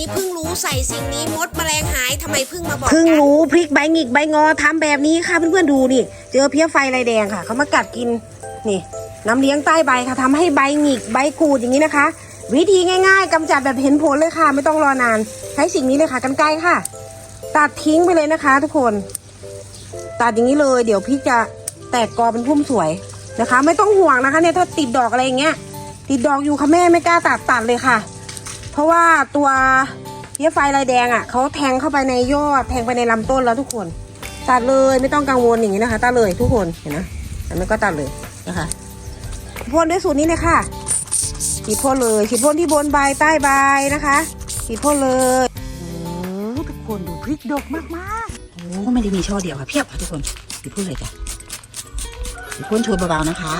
นี้เพิ่งรู้ใส่สิ่งนี้มดแมลงหายทำไมเพิ่งมาบอกเพิ่งกันรู้พริกใบหงิกใบงอทำแบบนี้ค่ะเพื่อนๆดูนี่ เจอเพี้ยไฟลายแดงค่ะเขามากัดกินนี่น้ำเลี้ยงใต้ใบค่ะทำให้ใบหงิกใบกูดอย่างนี้นะคะ วิธีง่ายๆกำจัดแบบเห็นผลเลยค่ะ ไม่ต้องรอนาน ใช้สิ่งนี้เลยค่ะกันไกรค่ะ ตัดทิ้งไปเลยนะคะ ทุกคน ตัดอย่างนี้เลย เดี๋ยวพริกจะแตกกอเป็นพุ่มสวยนะคะ ไม่ต้องห่วงนะคะเนี่ยถ้าติดดอกอะไรอย่างเงี้ย ติดดอกอยู่ค่ะแม่ไม่กล้าตัดตัดเลยค่ะ ราะว่าตัวเพี้ยไฟลายแดงอะเขาแทงเข้าไปในยอดแทงไปในลำต้นแล้วทุกคน ตัดเลยไม่ต้องกังวลอย่างนี้นะคะ ตัดเลยทุกคนเห็นนะอันนั้นก็ตัดเลยนะคะพ่นด้วยสูตรนี้เลยค่ะฉีดพ่นเลยฉีดพ่นที่บนใบใต้ใบนะคะฉีดพ่นเลยโอ้ทุกคนดูพริกดกมากๆโอ้ไม่ได้มีช่อเดียวค่ะเพียบค่ะทุกคนฉีดพ่นเลยจ้ะฉีดพ่นโชยเบาๆนะคะ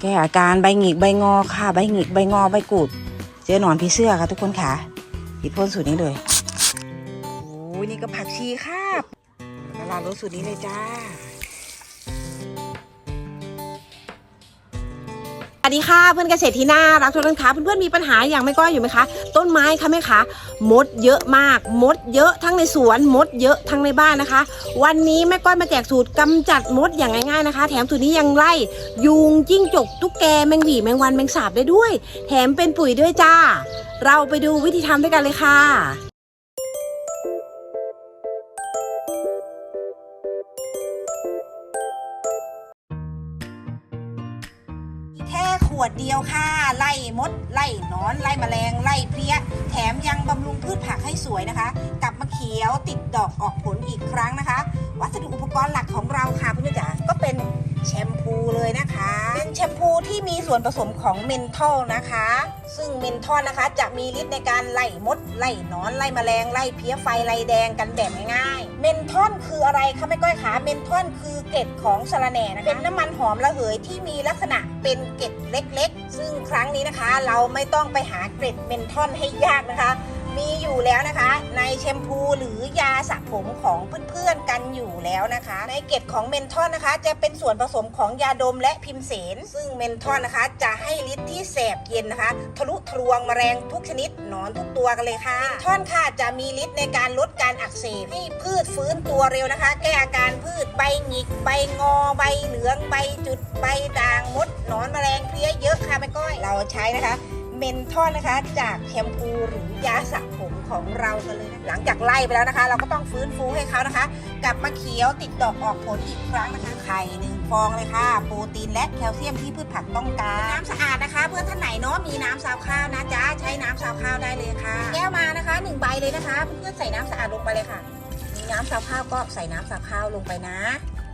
แก้อาการใบหงิกใบงอค่ะ ใบหงิกใบงอใบกูด เจอหนอนผีเสื้อค่ะทุกคนค่ะฉีดพ่นสูตรนี้เลยโอ้ยนี่ก็ผักชีค่ะกระลารสสูตรนี้เลยจ้า สวัสดีค่ะเพื่อนเกษตรที่น่ารักทุกท่านคะเพื่อนๆมีปัญหาอย่างไม่ก้อยอยู่ไหมคะ ต้นไม้คะแม่คะมดเยอะมาก มดเยอะทั้งในสวนมดเยอะทั้งในบ้านนะคะ วันนี้แม่ก้อยมาแจกสูตรกำจัดมดอย่างง่ายๆนะคะ แถมสูตรนี้ยังไล่ยุงจิ้งจกตุ๊กแกแมงหวีแมงวันแมงสาบได้ด้วย แถมเป็นปุ๋ยด้วยจ้า เราไปดูวิธีทำด้วยกันเลยค่ะ วดเดียวค่ะ ไล่มด ไล่นอน ไล่แมลง ไล่เพลี้ย แถมยังบำรุงพืชผักให้สวยนะคะ กลับมาเขียวติดดอกออกผลอีกครั้งนะคะ วัสดุอุปกรณ์หลักของเราค่ะเพื่อนจ๋าก็เป็น แชมพูเลยนะคะ เป็นแชมพูที่มีส่วนผสมของเมนทอลนะคะ ซึ่งเมนทอลนะคะจะมีฤทธิ์ในการไล่มด ไล่หนอน ไล่แมลง ไล่เพลี้ยไฟ ไล่แดงกันแบบง่ายๆ เมนทอลคืออะไรคะแม่ก้อยคะเมนทอลคือเกล็ดของสะระแหน่นะคะ เป็นน้ำมันหอมระเหยที่มีลักษณะเป็นเกล็ดเล็ก ๆ ซึ่งครั้งนี้นะคะ เราไม่ต้องไปหาเกล็ดเมนทอลให้ยากนะคะ มีอยู่แล้วนะคะ ในแชมพูหรือยาสระผมของเพื่อนๆกันอยู่แล้วนะคะ ในเกล็ดของเมนทอลนะคะ จะเป็นส่วนผสมของยาดมและพิมเสน ซึ่งเมนทอลนะคะ จะให้ฤทธิ์ที่แสบเย็นนะคะ ทะลุทะลวงแมลงทุกชนิดนอนทุกตัวกันเลยค่ะเมนทอลค่ะจะมีฤทธิ์ในการลดการอักเสบให้พืชฟื้นตัวเร็วนะคะ แก้อาการพืชใบหงิกใบงอใบเหลืองใบจุดใบด่างมดนอนแมลงเพลี้ยเยอะค่ะแม่ก้อยเราใช้นะคะ เมนทอนนะคะ จากแชมพูหรือยาสระผมของเรากันเลยนะหลังจากไล่ไปแล้วนะคะ เราก็ต้องฟื้นฟูให้เขานะคะ กลับมาเขียวติดดอกออกผลอีกครั้งนะคะไข่หนึ่งฟองเลยค่ะ โปรตีนและแคลเซียมที่พืชผักต้องการน้ำสะอาดนะคะ เพื่อนท่านไหนเนาะมีน้ำซาวข้าวนะจ๊ะใช้น้ำซาวข้าวได้เลยค่ะ แก้วมานะคะหนึ่งใบเลยนะคะเพื่อนๆใส่น้ำสะอาดลงไปเลยค่ะมีน้ำซาวข้าวก็ใส่น้ำซาวข้าวลงไปนะ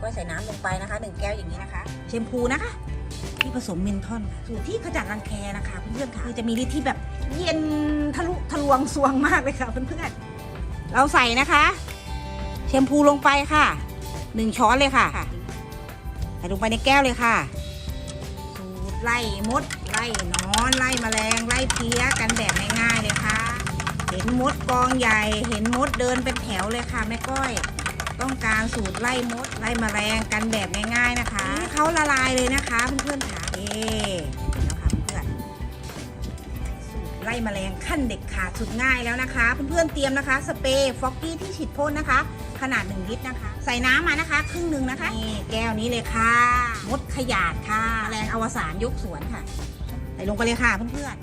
ก็ใส่น้ำลงไปนะคะหนึ่งแก้วอย่างนี้นะคะแชมพูนะคะ ที่ผสมเมนทอนค่ะสูตรที่ขจัดรังแคนะคะเพื่อนๆค่ะคือจะมีฤทธิ์ที่แบบเย็นทะลุทะลวงสวงมากเลยค่ะเพื่อนๆเราใส่นะคะ แชมพูลงไปค่ะหนึ่งช้อนเลยค่ะใส่ลงไปในแก้วเลยค่ะ สูตรไล่มดไล่นอนไล่แมลงไล่เพี้ยกันแบบง่ายๆเลยค่ะ เห็นมดกองใหญ่ เห็นมดเดินเป็นแถวเลยค่ะแม่ก้อย ต้องการสูตรไล่มดไล่แมลงกันแบบง่ายๆนะคะให้เขาละลายเลยนะคะเพื่อนๆค่ะเอ๊แล้วค่ะเพื่อนสูตรไล่แมลงขั้นเด็กขาดสุดง่ายแล้วนะคะ เพื่อนๆเตรียมนะคะ สเปรย์ฟอกกี้ที่ฉีดพ่นนะคะ ขนาด 1 ลิตรนะคะ ใส่น้ำมานะคะ ครึ่งหนึ่งนะคะนี่แก้วนี้เลยค่ะ มดขยาดค่ะแรงอวสานยกสวนค่ะ ใส่ลงไปเลยค่ะเพื่อน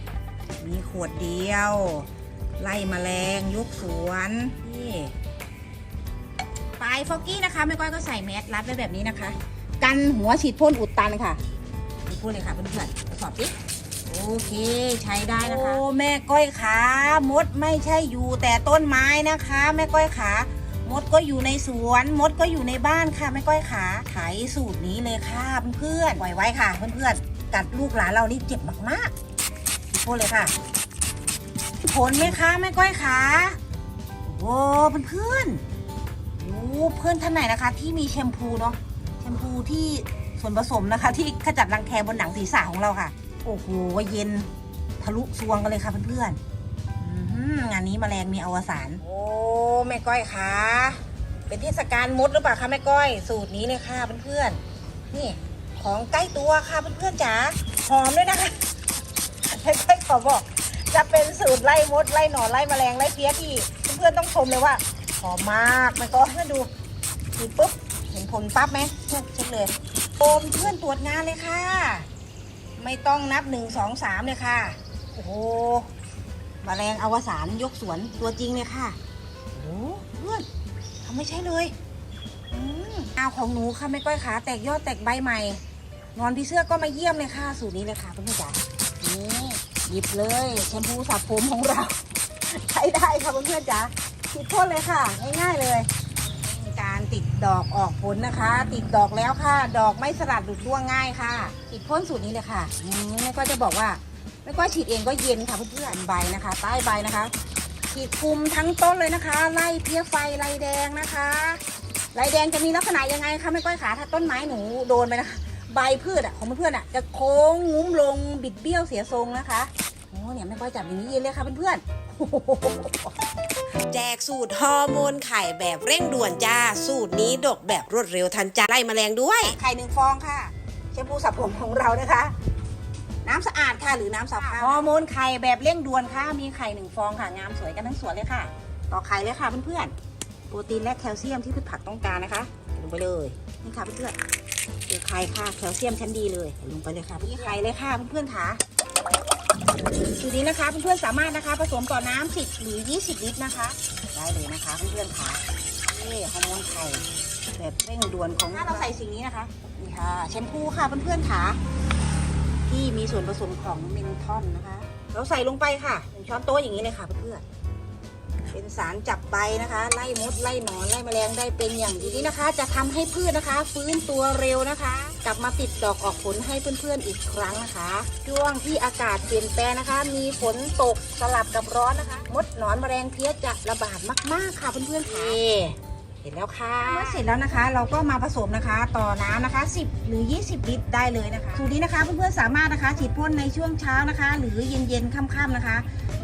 ๆมีขวดเดียว ไล่แมลงยกสวนนี่ ปลายฟอกกี้นะคะแม่ก้อยก็ใส่แมสรัดไว้แบบนี้นะคะ กันหัวฉีดพ่นอุดตันค่ะฉีดพ่นเลยค่ะเพื่อนๆทดสอบสิโอเคใช้ได้นะคะโอ้แม่ก้อยขามดไม่ใช่อยู่แต่ต้นไม้นะคะ แม่ก้อยขามดก็อยู่ในสวน มดก็อยู่ในบ้านค่ะแม่ก้อยขาไถสูตรนี้เลยค่ะเพื่อนๆปล่อยไว้ค่ะเพื่อนๆกัดลูกหลานเรานี่เจ็บมากๆฉีดพ่นเลยค่ะ ผลไหมคะแม่ก้อยขาโอ้เพื่อนๆโอ้ เพื่อนท่านไหนนะคะ ที่มีแชมพูเนาะแชมพูที่ส่วนผสมนะคะ ที่ขจัดรังแคบนหนังศีรษะของเราค่ะ โอ้โหเย็นทะลุซวงกันเลยค่ะเพื่อนๆงานนี้แมลงมีอวสานโอ้แม่ก้อยขาเป็นเทศกาลมดหรือเปล่าคะแม่ก้อย สูตรนี้เลยค่ะเพื่อนๆนี่ของใกล้ตัวค่ะเพื่อนๆจ๋าหอมด้วยนะคะแม่ก้อยขอบอกจะเป็นสูตรไล่มดไล่หนอนไล่แมลงไล่เพี้ยที่เพื่อนๆต้องชมเลยว่า หอมมากมันก็เพื่อนดูฉีปุ๊บเห็นผลปั๊บไหมเพื่อเช็คเลยโอมเพื่อนตรวจงานเลยค่ะ ไม่ต้องนับหนึ่งสองสามเลยค่ะ โอ้โหแมลงอวสานยกสวนตัวจริงเลยค่ะโอ้เพื่อนทำไม่ใช่เลยอืมเอาของหนูค่ะไม่ก้อยขาแตกยอดแตกใบใหม่ นอนพี่เสื้อก็มาเยี่ยมเลยค่ะ สูตรนี้เลยค่ะเพื่อนจ๋านี่หยิบเลยแชมพูสระผมของเรา ใช้ได้ค่ะเพื่อนๆจ๋า ฉีดพ่นเลยค่ะ ง่ายๆเลยการติดดอกออกผลนะคะ ติดดอกแล้วค่ะ ดอกไม่สลัดหลุดร่วงง่ายค่ะฉีดพ่นสูตรนี้เลยค่ะอืมแม่ก็จะบอกว่าแม่ก็ฉีดเองก็เย็นค่ะเพื่อนๆใบนะคะ ใต้ใบนะคะ ฉีดคุมทั้งต้นเลยนะคะ ไล่เพี้ยไฟไล่แดงนะคะไล่แดงจะมีลักษณะยังไงคะไม่ก้อยขาถ้าต้นไม้หนูโดนไปนะคะใบพืชอะของเพื่อนๆอะจะโค้งงุ้มลงบิดเบี้ยวเสียทรงนะคะโอ้เนี่ยไม่ก้อยจับอย่างนี้เย็นเลยค่ะเพื่อนๆ แจกสูตรฮอร์โมนไข่แบบเร่งด่วนจ้า สูตรนี้ดกแบบรวดเร็วทันใจไล่แมลงด้วย ไข่หนึ่งฟองค่ะแชมพูสระผมของเรานะคะ น้ำสะอาดค่ะหรือน้ำสะอาดฮอร์โมนไข่แบบเร่งด่วนค่ะ มีไข่หนึ่งฟองค่ะ งามสวยกันทั้งสวนเลยค่ะ ต่อไข่เลยค่ะเพื่อนๆ โปรตีนและแคลเซียมที่พืชผักต้องการนะคะลงไปเลยนี่ค่ะเพื่อนๆดูไข่ค่ะแคลเซียมชั้นดีเลยลงไปเลยค่ะนี่ไข่เลยค่ะเพื่อนๆค่ะ สูตรนี้นะคะเพื่อนๆสามารถนะคะผสมต่อน้ำ10หรือ 20 ลิตรนะคะ ได้เลยนะคะเพื่อนๆค่ะนี่ฮอร์โมนไข่แบบเร่งด่วนของถ้าเราใส่สิ่งนี้นะคะนี่ค่ะแชมพูค่ะเพื่อนๆค่ะที่มีส่วนผสมของเมนทอนนะคะ เราใส่ลงไปค่ะหนึ่งช้อนโต๊ะอย่างนี้เลยค่ะเพื่อนๆ เป็นสารจับใบนะคะ ไล่มดไล่หนอนไล่แมลงได้เป็นอย่างดีนี้นะคะ จะทำให้พืชนะคะ ฟื้นตัวเร็วนะคะ กลับมาติดดอกออกผลให้เพื่อนๆอีกครั้งนะคะ ช่วงที่อากาศเปลี่ยนแปลงนะคะ มีฝนตกสลับกับร้อนนะคะ มดหนอนแมลงเพี้ยจะระบาดมากๆค่ะเพื่อนๆค่ะเสร็จแล้วค่ะเมื่อเสร็จแล้วนะคะ เราก็มาผสมนะคะ ต่อน้ำนะคะ 10 หรือ 20 ลิตรได้เลยนะคะสูตรนี้นะคะเพื่อนๆสามารถนะคะฉีดพ่นในช่วงเช้านะคะ หรือเย็นๆค่ำๆนะคะ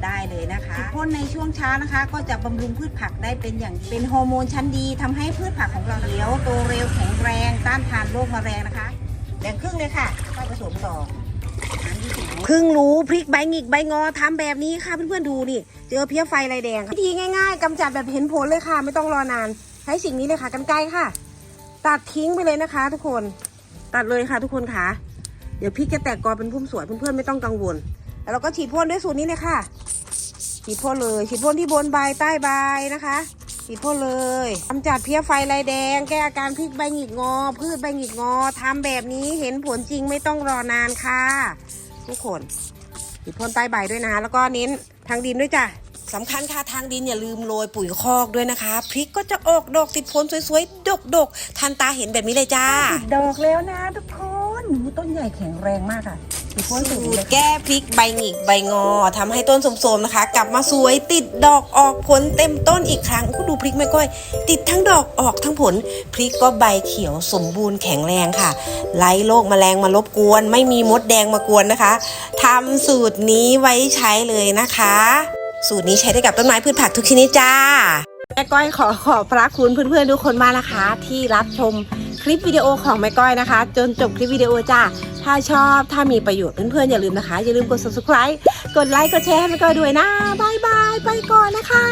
ได้เลยนะคะฉีดพ่นในช่วงเช้านะคะ ก็จะบำรุงพืชผักได้เป็นอย่างดีเป็นฮอร์โมนชั้นดีทำให้พืชผักของเราเลี้ยวโตเร็วแข็งแรงต้านทานโรคแมลงนะคะแบ่งครึ่งเลยค่ะค่อยผสมต่อน้ำยี่สิบเพิ่งรู้พริกใบหงิกใบงอทำแบบนี้ค่ะเพื่อนๆดูนี่ เจอเพี้ยไฟลายแดงค่ะวิธีง่าย ๆกำจัดแบบเห็นผลเลยค่ะ ไม่ต้องรอนาน ใช้สิ่งนี้เลยค่ะกันไกลค่ะ ตัดทิ้งไปเลยนะคะ ทุกคน ตัดเลยค่ะทุกคนค่ะ เดี๋ยวพริกจะแตกกอเป็นพุ่มสวยเพื่อนๆไม่ต้องกังวล แล้วเราก็ฉีดพ่นด้วยสูตรนี้เลยค่ะ ฉีดพ่นเลย ฉีดพ่นที่บนใบใต้ใบนะคะฉีดพ่นเลยกำจัดเพี้ยไฟลายแดง แก้อาการพริกใบหงิกงอ พืชใบหงิกงอทำแบบนี้เห็นผลจริงไม่ต้องรอนานค่ะ ทุกคนฉีดพ่นใต้ใบด้วยนะ แล้วก็เน้นทางดินด้วยจ้ะสำคัญค่ะทางดินอย่าลืมโรยปุ๋ยคอกด้วยนะคะ พริกก็จะออกดอกติดผลสวยๆ ดกๆทันตาเห็นแบบนี้เลยจ้าติดดอกแล้วนะทุกคนหนูต้นใหญ่แข็งแรงมากค่ะฉีดพ่น สูตรแก้พริกใบหงิกใบงอทำให้ต้นสมๆนะคะ กลับมาสวยติดดอกออกผลเต็มต้นอีกครั้งก็ดูพริกแม่ก้อย ติดทั้งดอกออกทั้งผล พริกก็ใบเขียวสมบูรณ์แข็งแรงค่ะ ไล่โรคแมลงมารบกวน ไม่มีมดแดงมากวนนะคะทำสูตรนี้ไว้ใช้เลยนะคะ สูตรนี้ใช้ได้กับต้นไม้พืชผักทุกชนิดจ้าแม่ก้อยขอขอบพระคุณเพื่อนๆทุกคนมากนะคะ ที่รับชม ลิปวิดีโอของแม่ก้อยนะคะ จนจบคลิปวิดีโอจ้าถ้าชอบถ้ามีประโยชน์เพื่อนๆอย่าลืมนะคะ อย่าลืมกด subscribe กดไลค์กดแชร์ให้แม่ก้อยด้วยนะบายบายไปก่อนนะคะ